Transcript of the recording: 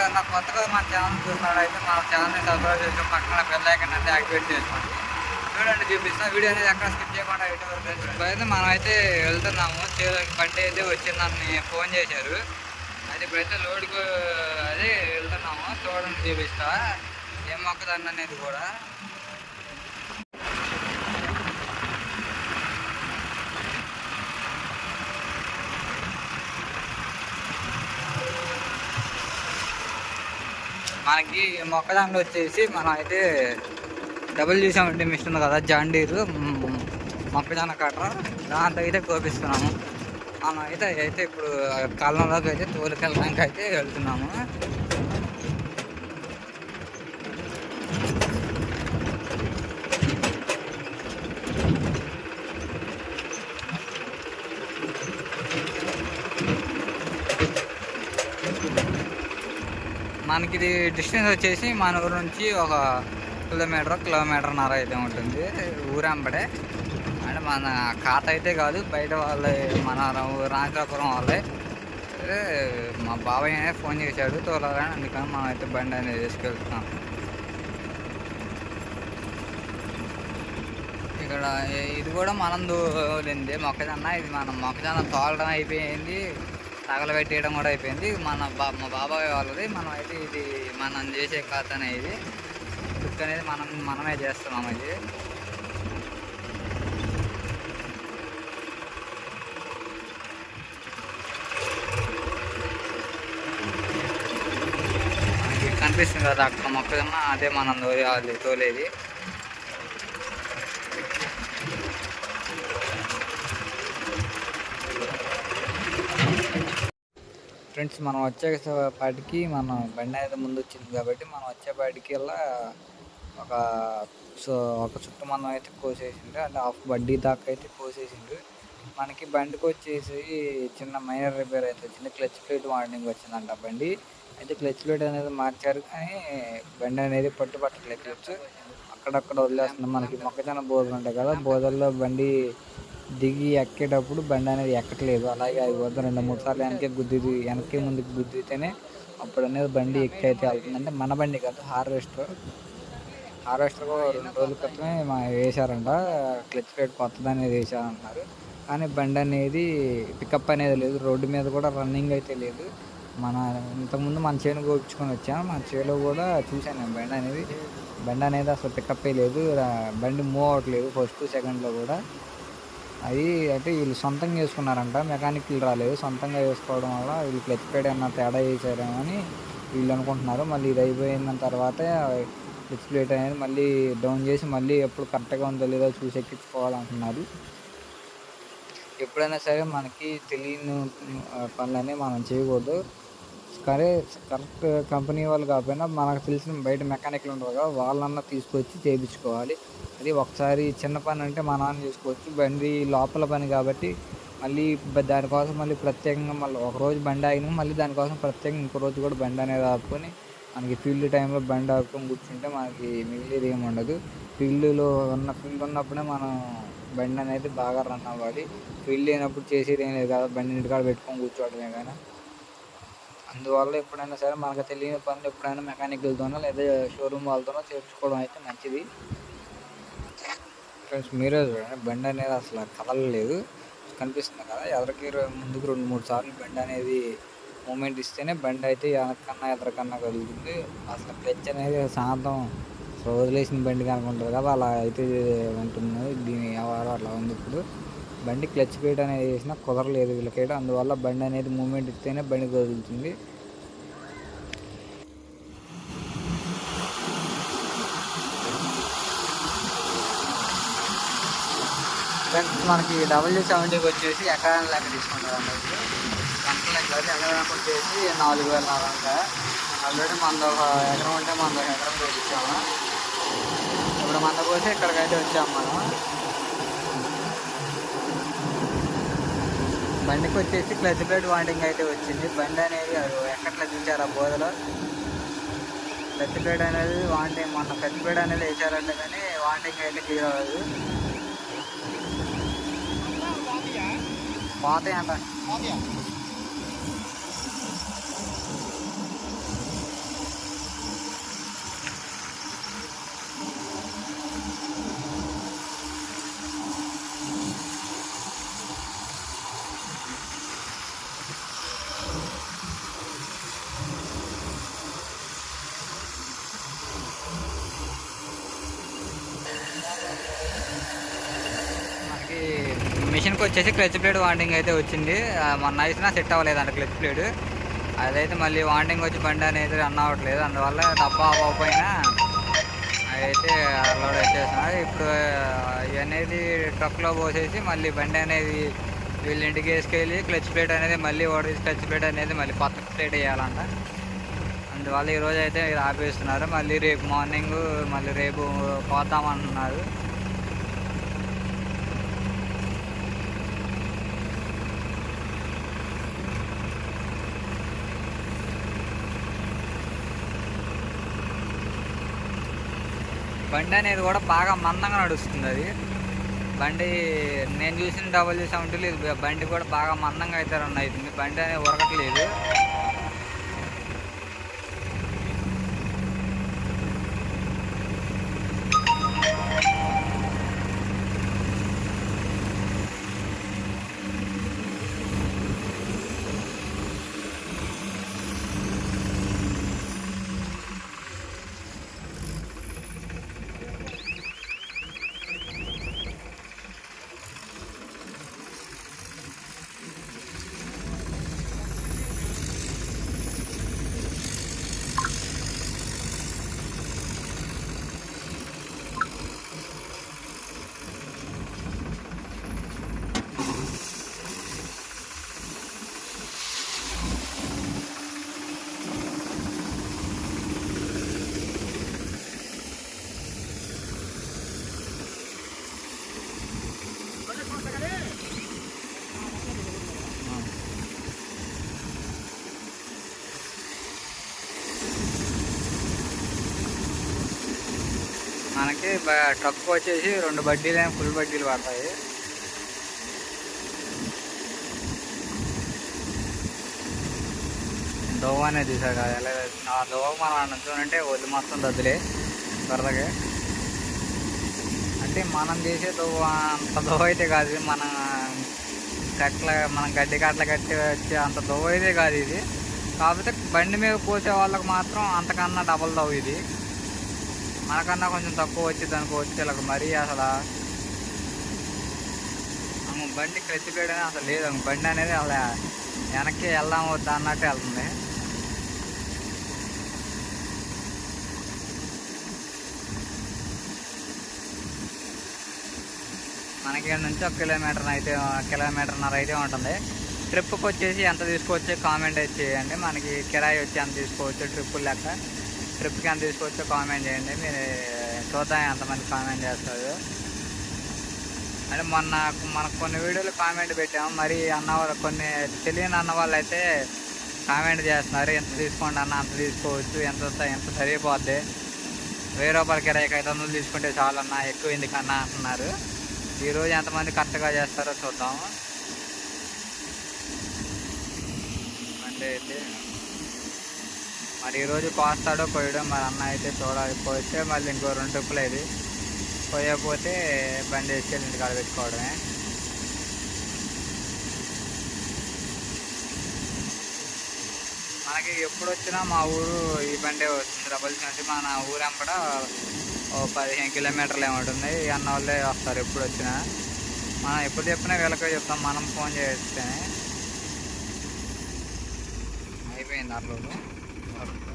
ఏమన్నా కొత్తగా మన ఛానల్ అయితే మన ఛానల్ని సబ్స్క్రైబ్ చేసుకుని పక్కన బెల్లైకన్ అంటే అయితే యాక్టివేట్ చేసుకోండి. చూడండి చూపిస్తాం. వీడియో అనేది ఎక్కడ స్కిప్ చేయకుండా ఇటువంటి అయితే మనం అయితే వెళ్తున్నాము. చేలోకి బండి అయితే వచ్చిందని ఫోన్ చేశారు. అయితే ఇప్పుడైతే లోడ్కు అదే వెళ్తున్నాము. చూడండి చూపిస్తా. ఏం మొక్కదాన్ని అనేది కూడా. మనకి మొక్కదాంట్లో వచ్చేసి మనం అయితే డబుల్ చూసామంటే మిషన్ ఉంది కదా జాండీరు మొక్కజొన్న కట్ర దాంతో అయితే కోపిస్తున్నాము. మనం అయితే అయితే ఇప్పుడు కాలంలోకి అయితే తోలుకెళ్ళడానికి అయితే వెళ్తున్నాము. మనకి ఇది డిస్టెన్స్ వచ్చేసి మన ఊరు నుంచి ఒక కిలోమీటర్ కిలోమీటర్న్నర అయితే ఉంటుంది. ఊరంబడే అంటే మన ఖాత అయితే కాదు బయట వాళ్ళే మన రాజాపురం వాళ్ళే. మా బాబాయ్ అనే ఫోన్ చేశాడు తోలాలని అందుకని మనం అయితే బండి అనేది తీసుకెళ్తున్నాం. ఇక్కడ ఇది కూడా మనం దూలింది మొక్కజొన్న. ఇది మనం మొక్కజొన్న తోలడం అయిపోయింది. తగలబెట్టేయడం కూడా అయిపోయింది. మన బా మా బాబాయ్ వాళ్ళది. మనం అయితే ఇది మనం చేసే ఖాతానే ఇది కుక్ అనేది మనం మనమే చేస్తున్నాం ఇది కనిపిస్తుంది కదా అక్కడ మొక్కజొన్న అదే మనం తోలేది తోలేది. ఫ్రెండ్స్ మనం వచ్చేపాటికి మనం బండి అయితే ముందు వచ్చింది కాబట్టి మనం వచ్చేపాటికల్లా ఒక సో ఒక చుట్టూ మనం అయితే కోసేసిండు అంటే హాఫ్ బడ్డీ దాకా అయితే కోసేసిండు మనకి బండికి వచ్చేసి చిన్న మైనర్ రిపేర్ అయితే వచ్చింది. క్లచ్ ప్లేట్ వార్నింగ్ వచ్చిందంట బండి. అయితే క్లచ్ ప్లేట్ అనేది మార్చారు కానీ బండి అనేది పట్టుపట్టలేదు క్లచ్ అక్కడక్కడ వదిలేస్తుంది మనకి మొక్కజొన్న బోధలు ఉంటాయి కదా బోధల్లో బండి దిగి ఎక్కేటప్పుడు బండి అనేది ఎక్కట్లేదు. అలాగే అది వద్ద రెండు మూడు సార్లు వెనక్కి గుద్ది వెనక్కి ముందుకు గుద్దితేనే అప్పుడు అనేది బండి ఎక్కి అయితే వెళ్తుంది. అంటే మన బండి కాదు హార్వెస్టర్. హార్వెస్టర్ కూడా రెండు రోజుల క్రితమే మా వేశారంట. క్లచ్ ప్లేట్ కొత్తది అనేది వేశారంటున్నారు. కానీ బండి అనేది పికప్ అనేది లేదు. రోడ్డు మీద కూడా రన్నింగ్ అయితే లేదు. మన ఇంతకుముందు మన చేను గోపించుకొని వచ్చాను. మన చేలో కూడా చూశాను నేను బండి అనేది. బండి అనేది అసలు పికప్ లేదు. బండి మూవ్ అవ్వట్లేదు ఫస్ట్ సెకండ్లో కూడా. అది అంటే వీళ్ళు సొంతంగా చేసుకున్నారంట మెకానిక్లు రాలేదు. సొంతంగా వేసుకోవడం వల్ల వీళ్ళు క్లచ్ ప్లేట్ ఏమన్నా తేడా చేశారేమో అని వీళ్ళు అనుకుంటున్నారు. మళ్ళీ ఇది అయిపోయిన తర్వాత క్లచ్ ప్లేట్ అనేది మళ్ళీ డౌన్ చేసి మళ్ళీ ఎప్పుడు కరెక్ట్గా ఉందో లేదో చూసి ఎక్కించుకోవాలంటున్నారు. ఎప్పుడైనా సరే మనకి తెలియని పనులన్నీ మనం చేయకూడదు. సరే కరెక్ట్ కంపెనీ వాళ్ళు కాకపోయినా మనకు తెలిసిన బయట మెకానిక్లు ఉంటారు కదా వాళ్ళన్నా తీసుకొచ్చి చేయించుకోవాలి. అది ఒకసారి చిన్న పని అంటే మన నాన్న చేసుకోవచ్చు. బండి లోపల పని కాబట్టి మళ్ళీ దానికోసం మళ్ళీ ప్రత్యేకంగా మళ్ళీ ఒక రోజు బండి ఆగిన మళ్ళీ దానికోసం ప్రత్యేకంగా ఇంకో రోజు కూడా బండి అనేది ఆపుకొని మనకి ఫీల్డ్ టైంలో బండి ఆపుకొని కూర్చుంటే మనకి మిగిలిది ఏమి ఉండదు. ఫీల్డ్లో ఉన్న ఫీల్డ్ ఉన్నప్పుడే మనం బండి అనేది బాగా రన్ అవ్వాలి. ఫీల్డ్ లేనప్పుడు చేసేది ఏం లేదు కదా బండి ఇంటికాడ పెట్టుకొని కూర్చోవడమే కానీ అందువల్ల ఎప్పుడైనా సరే మనకు తెలియని పనులు ఎప్పుడైనా మెకానికల్తోనో లేదా షోరూమ్ వాళ్ళతోనో చేర్చుకోవడం అయితే మంచిది. ఫ్రెండ్స్ మీరే చూడండి. బండి అనేది అసలు కదలలేదు కనిపిస్తుంది కదా ఎదరికి ముందుకు రెండు మూడు సార్లు బెండ్ అనేది మూమెంట్ ఇస్తేనే బండి అయితే వెనకన్నా ఎదరికన్నా కదులుతుంది. అసలు క్లచ్ అనేది శాంతం అసలు వదిలేసిన బండి కనుకుంటుంది కదా అలా అయితే ఉంటుంది. దీని వ్యవహారం అట్లా ఉంది ఇప్పుడు. బండి క్లచ్ ప్లేట్ అనేది వేసినా కుదరలేదు వీళ్ళకైతే అందువల్ల బండి అనేది మూమెంట్ ఇస్తేనే బండి కదులుతుంది. ఫ్రెండ్స్ మనకి డబుల్ సెవెంటీకి వచ్చేసి ఎకరాన్ని లెక్క తీసుకుంటారు అన్నది గంటల లెక్క ఎకరానికి వచ్చేసి నాలుగు వేల నాలుగు ఆల్రెడీ మన ఒక ఎకరం ఉంటే మన ఒక ఎకరం కోపించాము ఇప్పుడు మన పోతే ఇక్కడికైతే వచ్చాము మనం. బండికి వచ్చేసి క్లచ్ ప్లేట్ వాంటింగ్ అయితే వచ్చింది. బండి అనేది అది ఎక్కట్లా చూసారా బోధలో క్లచ్ ప్లేట్ అనేది వాంటింగ్ మొన్న క్లచ్ ప్లేట్ అనేది వేసారంటే కానీ వాంటింగ్ అయితే క్లియర్ అవ్వదు పోతాయి అంట పోతాయా? మనకి వచ్చేసి క్లచ్ ప్లేట్ వాంటింగ్ అయితే వచ్చింది. మొన్న వేసినా సెట్ అవ్వలేదంట క్లచ్ ప్లేట్. అదైతే మళ్ళీ వాంటింగ్ వచ్చి బండి అనేది రన్ అవ్వట్లేదు. అందువల్ల డబ్బా అవ్వకపోయినా అయితే అలోడ్ వచ్చేస్తున్నారు ఇప్పుడు అనేది ట్రక్లో పోసేసి మళ్ళీ బండి అనేది వీళ్ళ ఇంటికి వేసుకెళ్ళి క్లచ్ ప్లేట్ అనేది మళ్ళీ ఓడేసి క్లచ్ ప్లేట్ అనేది మళ్ళీ కొత్త ప్లేట్ వేయాలంట. అందువల్ల ఈరోజు అయితే ఆపేస్తున్నారు. మళ్ళీ రేపు మార్నింగ్ మళ్ళీ రేపు పోతామంటున్నారు బండి అనేది కూడా బాగా మందంగా నడుస్తుంది అది. బండి నేను చూసిన డబల్ సెవెంటీలు ఇది బండి కూడా బాగా మందంగా అయితే రన్ అవుతుంది. బండి అనేది ఉరకట్లేదు. మనకి ట్రక్ వచ్చేసి రెండు బడ్డీలు ఫుల్ బడ్డీలు పడతాయి. దోవ అనేది తీసాక ఎలా ఆ దోవ మనం నుంచోనంటే ఒళ్ళు మొత్తం దద్దులే త్వరగా. అంటే మనం చేసే దోవ అంత దోవ అయితే కాదు మన కట్ల మనం గడ్డి కట్ల కట్టి వచ్చే అంత దోవ అయితే కాదు ఇది. కాకపోతే బండి మీద పోసే వాళ్ళకి మాత్రం అంతకన్నా డబల్ దోవ ఇది. మనకన్నా కొంచెం తక్కువ వచ్చింది అనుకోవచ్చు ఇలా మరీ అసలు. అమ్మ బండి క్లచ్ అసలు లేదు. అమ్మ బండి అనేది అలా వెనక్కి వెళ్దాం వద్దా అన్నట్టు వెళ్తుంది. మనకి నుంచి ఒక కిలోమీటర్ అయితే కిలోమీటర్న్నర అయితే ఉంటుంది. ట్రిప్కి వచ్చేసి ఎంత తీసుకోవచ్చు కామెంట్ అయితే చేయండి. మనకి కిరాయి వచ్చి ఎంత తీసుకోవచ్చు ట్రిప్పులు లెక్క. ట్రిప్కి ఎంత తీసుకోవచ్చో కామెంట్ చేయండి. మీరు చూద్దాం ఎంతమంది కామెంట్ చేస్తారు. అంటే మొన్న మనకు కొన్ని వీడియోలు కామెంట్ పెట్టాము. మరి అన్న వాళ్ళు కొన్ని తెలియని అన్న వాళ్ళు అయితే కామెంట్ చేస్తున్నారు. ఎంత తీసుకోండి అన్న అంత తీసుకోవచ్చు. ఎంత వస్తాయి ఎంత సరిపోద్ది. వెయ్యి రూపాయల కిరాయికి ఐదు వందలు తీసుకుంటే చాలన్నా ఎక్కువ ఎందుకన్నా అంటున్నారు. ఈరోజు ఎంతమంది కరెక్ట్గా చేస్తారో చూద్దాము. అంటే అయితే మరి ఈరోజు కోస్తాడో పోయాడో మరి అన్న అయితే చూడాలి. పోతే మళ్ళీ ఇంకో రెండు ట్రిప్పులు పోయకపోతే బండి వేసుకెళ్ళి ఇంటికాడ పెట్టుకోవడమే. మనకి ఎప్పుడు వచ్చినా మా ఊరు ఈ బండే వస్తుంది. డబుల్స్ నుంచి మన ఊరు అంపడ ఓ పదిహేను కిలోమీటర్లు ఏముంటుంది ఈ అన్న వాళ్ళే వస్తారు ఎప్పుడు వచ్చినా. మనం ఎప్పుడు చెప్పినా వీళ్ళకే చెప్తాం. మనం ఫోన్ చేస్తేనే అయిపోయింది అట్లా Thank you.